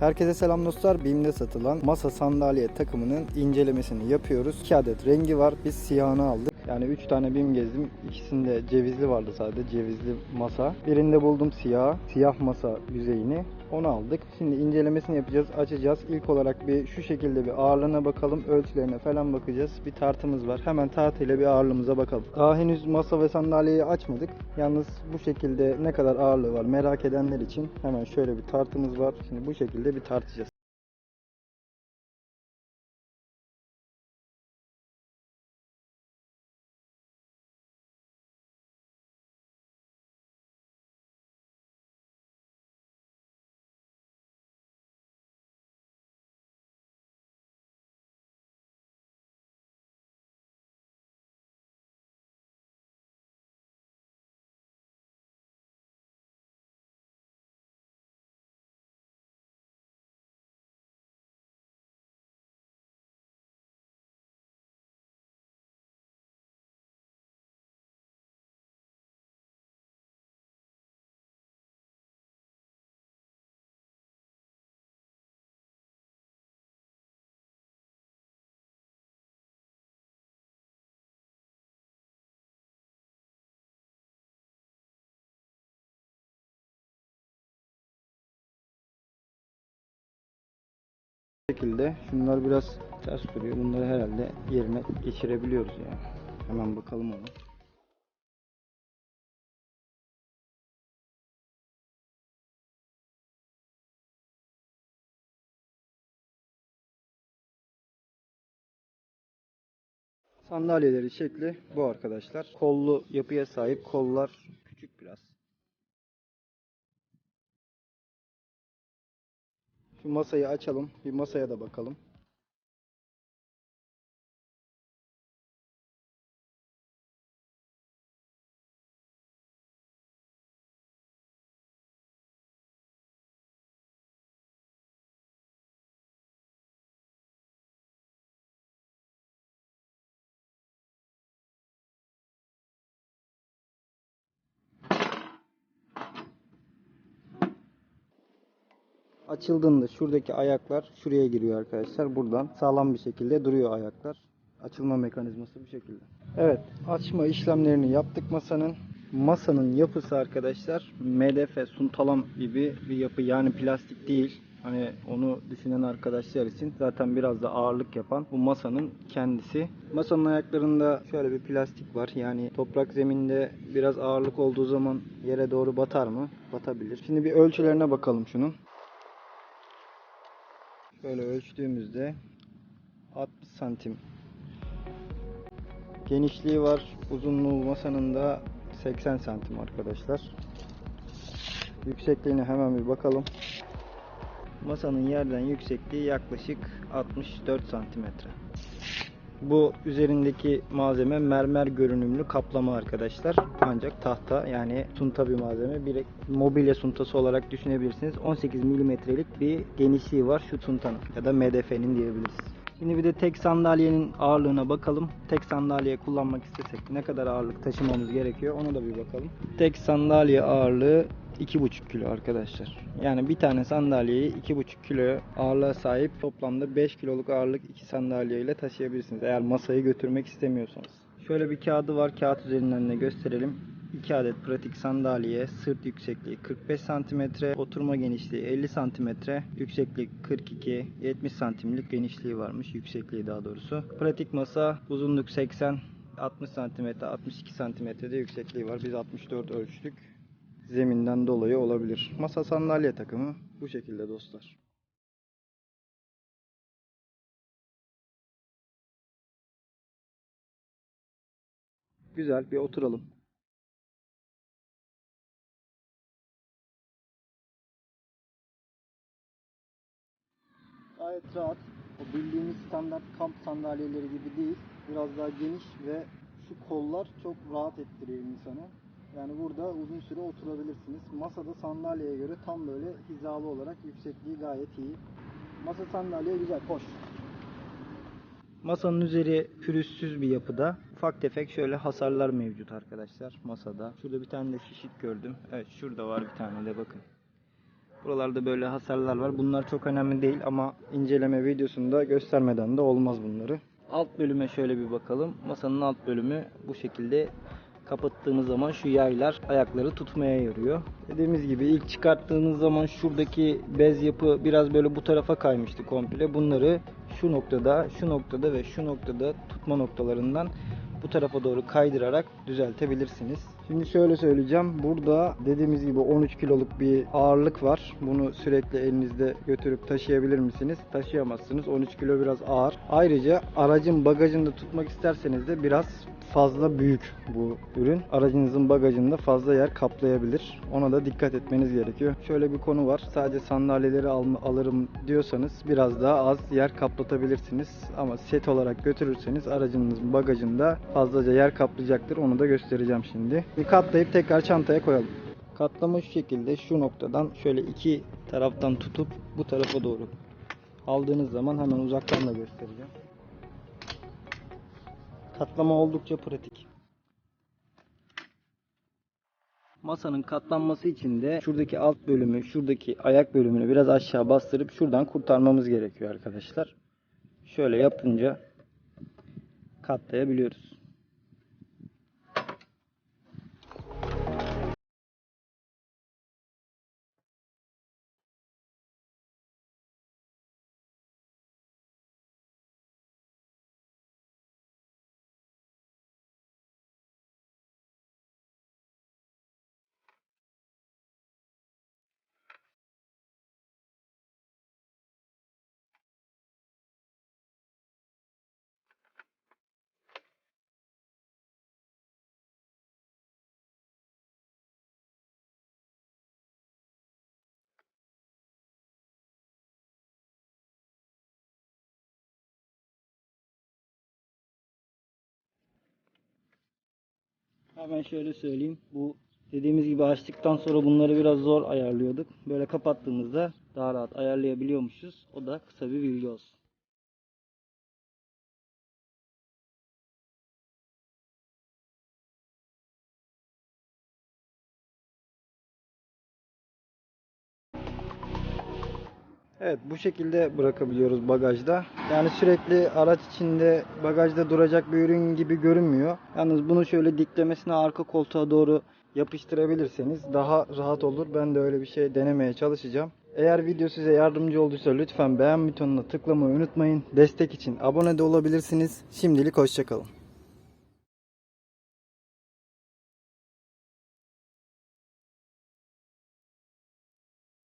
Herkese selam dostlar. BİM'de satılan masa sandalye takımının incelemesini yapıyoruz. 2 adet rengi var. Biz siyahını aldık. Yani 3 tane BİM gezdim. İkisinde cevizli vardı sadece. Cevizli masa. Birinde buldum siyah. Siyah masa yüzeyini. Onu aldık. Şimdi incelemesini yapacağız. Açacağız. İlk olarak bir şu şekilde bir ağırlığına bakalım. Ölçülerine falan bakacağız. Bir tartımız var. Hemen tartıyla bir ağırlığımıza bakalım. Daha henüz masa ve sandalyeyi açmadık. Yalnız bu şekilde ne kadar ağırlığı var merak edenler için hemen şöyle bir tartımız var. Şimdi bu şekilde bir tartacağız. Şekilde şunlar biraz ters duruyor. Bunları herhalde yerine geçirebiliyoruz yani. Hemen bakalım ona. Sandalyeleri şekli bu arkadaşlar. Kollu yapıya sahip. Kollar küçük biraz. Şu masayı açalım. Bir masaya da bakalım. Açıldığında şuradaki ayaklar şuraya giriyor arkadaşlar. Buradan sağlam bir şekilde duruyor ayaklar. Açılma mekanizması bu şekilde. Evet, açma işlemlerini yaptık masanın. Masanın yapısı arkadaşlar MDF suntalam gibi bir yapı yani plastik değil. Hani onu düşünen arkadaşlar için zaten biraz da ağırlık yapan bu masanın kendisi. Masanın ayaklarında şöyle bir plastik var. Yani toprak zeminde biraz ağırlık olduğu zaman yere doğru batar mı? Batabilir. Şimdi bir ölçülerine bakalım şunun. Şöyle ölçtüğümüzde 60 santim genişliği var. Uzunluğu masanın da 80 santim arkadaşlar. Yüksekliğine hemen bir bakalım. Masanın yerden yüksekliği yaklaşık 64 santimetre. Bu üzerindeki malzeme mermer görünümlü kaplama arkadaşlar. Ancak tahta yani sunta bir malzeme. Bir mobilya suntası olarak düşünebilirsiniz. 18 milimetrelik bir genişliği var şu suntanın ya da MDF'nin diyebiliriz. Şimdi bir de tek sandalyenin ağırlığına bakalım. Tek sandalye kullanmak istesek ne kadar ağırlık taşımamız gerekiyor ona da bir bakalım. Tek sandalye ağırlığı 2,5 kilo arkadaşlar. Yani bir tane sandalyeyi 2,5 kilo ağırlığa sahip toplamda 5 kiloluk ağırlık iki sandalye ile taşıyabilirsiniz. Eğer masayı götürmek istemiyorsanız. Şöyle bir kağıdı var. Kağıt üzerinden de gösterelim. 2 adet pratik sandalye, sırt yüksekliği 45 cm, oturma genişliği 50 cm, yükseklik 42, 70 santimlik genişliği varmış, yüksekliği daha doğrusu. Pratik masa uzunluk 80, 60 cm, 62 cm'de yüksekliği var. Biz 64 ölçtük. Zeminden dolayı olabilir. Masa sandalye takımı bu şekilde dostlar. Güzel bir oturalım. Gayet rahat. O bildiğimiz standart kamp sandalyeleri gibi değil. Biraz daha geniş ve şu kollar çok rahat ettiriyor insanı. Yani burada uzun süre oturabilirsiniz. Masada sandalyeye göre tam böyle hizalı olarak yüksekliği gayet iyi. Masa sandalye güzel, hoş. Masanın üzeri pürüzsüz bir yapıda. Ufak tefek şöyle hasarlar mevcut arkadaşlar masada. Şurada bir tane de şişik gördüm. Evet şurada var bir tane de bakın. Buralarda böyle hasarlar var. Bunlar çok önemli değil ama inceleme videosunda göstermeden de olmaz bunları. Alt bölüme şöyle bir bakalım. Masanın alt bölümü bu şekilde kapattığınız zaman şu yaylar ayakları tutmaya yarıyor. Dediğimiz gibi ilk çıkarttığınız zaman şuradaki bez yapı biraz böyle bu tarafa kaymıştı komple. Bunları şu noktada, şu noktada ve şu noktada tutma noktalarından bu tarafa doğru kaydırarak düzeltebilirsiniz. Şimdi şöyle söyleyeceğim. Burada dediğimiz gibi 13 kiloluk bir ağırlık var. Bunu sürekli elinizde götürüp taşıyabilir misiniz? Taşıyamazsınız. 13 kilo biraz ağır. Ayrıca aracın bagajında tutmak isterseniz de biraz fazla büyük bu ürün. Aracınızın bagajında fazla yer kaplayabilir. Ona da dikkat etmeniz gerekiyor. Şöyle bir konu var. Sadece sandalyeleri al- alırım diyorsanız biraz daha az yer kaplatabilirsiniz. Ama set olarak götürürseniz aracınızın bagajında fazlaca yer kaplayacaktır. Onu da göstereceğim şimdi. Bir katlayıp tekrar çantaya koyalım. Katlama şu şekilde şu noktadan şöyle iki taraftan tutup bu tarafa doğru aldığınız zaman hemen uzaktan da göstereceğim. Katlama oldukça pratik. Masanın katlanması için de şuradaki alt bölümü, şuradaki ayak bölümünü biraz aşağı bastırıp şuradan kurtarmamız gerekiyor arkadaşlar. Şöyle yapınca katlayabiliyoruz. Hemen şöyle söyleyeyim. Bu dediğimiz gibi açtıktan sonra bunları biraz zor ayarlıyorduk. Böyle kapattığımızda daha rahat ayarlayabiliyormuşuz. O da kısa bir bilgi olsun. Evet bu şekilde bırakabiliyoruz bagajda. Yani sürekli araç içinde bagajda duracak bir ürün gibi görünmüyor. Yalnız bunu şöyle diklemesine arka koltuğa doğru yapıştırabilirseniz daha rahat olur. Ben de öyle bir şey denemeye çalışacağım. Eğer video size yardımcı olduysa lütfen beğen butonuna tıklamayı unutmayın. Destek için abone de olabilirsiniz. Şimdilik hoşçakalın.